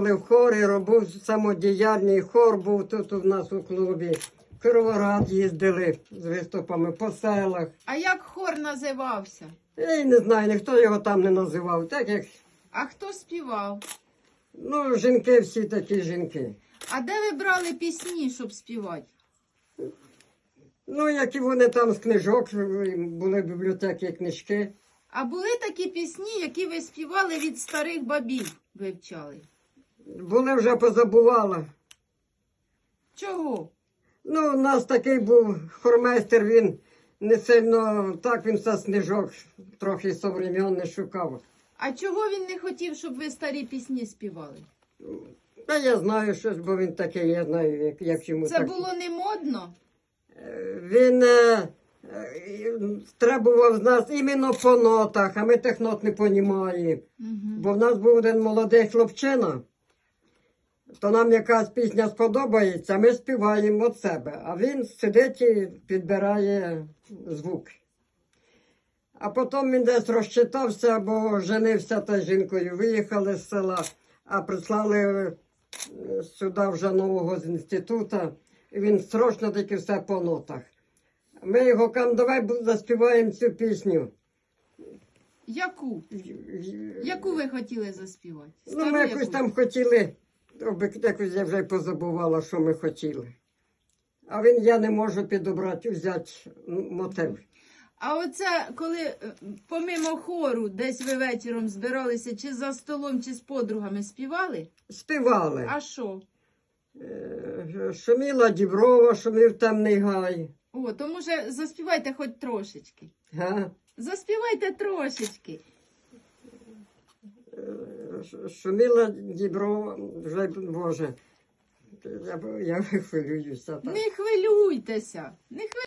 в хорі, робив самодіяльний хор, був тут у нас у клубі. В їздили з виступами по селах. А як хор називався? Я й не знаю, ніхто його там не називав. Так як А хто співав? ну, жінки всі такі жінки. А де ви брали пісні, щоб співати? Ну, які вони там з книжок, були бібліотеки книжки. А були такі пісні, які ви співали від старих бабів, вивчали? Були вже позабувала. Чого? Ну, у нас такий був хормейстер, він не сильно так він все з книжок, трохи современний шукав. А чого він не хотів, щоб ви старі пісні співали? Та я знаю щось, бо він такий, я знаю, як, як йому Це так. було не модно? Він е, е, требував з нас іменно по нотах, а ми тих нот не понімаємо. Угу. Бо в нас був один молодий хлопчина, то нам якась пісня сподобається, ми співаємо від себе, а він сидить і підбирає звук. А потім він десь розчитався, бо женився та жінкою, виїхали з села, а прислали е, сюди вже нового з інституту. І він срочно таки все по нотах. Ми його кажемо, давай заспіваємо цю пісню. Яку? Яку ви хотіли заспівати? Ну, ми якось яку? там хотіли, якось я вже позабувала, що ми хотіли. А він я не можу підобрати, взяти мотив. А оце, коли е, помимо хору, десь ви вечором збиралися, чи за столом, чи з подругами співали? Співали. А що? Е, Шуміла Діброва, шумів темний гай. О, то може заспівайте хоч трошечки. Га? Заспівайте трошечки. Е, дібро вже Боже. Я, я хвилююся так. Не хвилюйтеся. Не хвилюйтеся.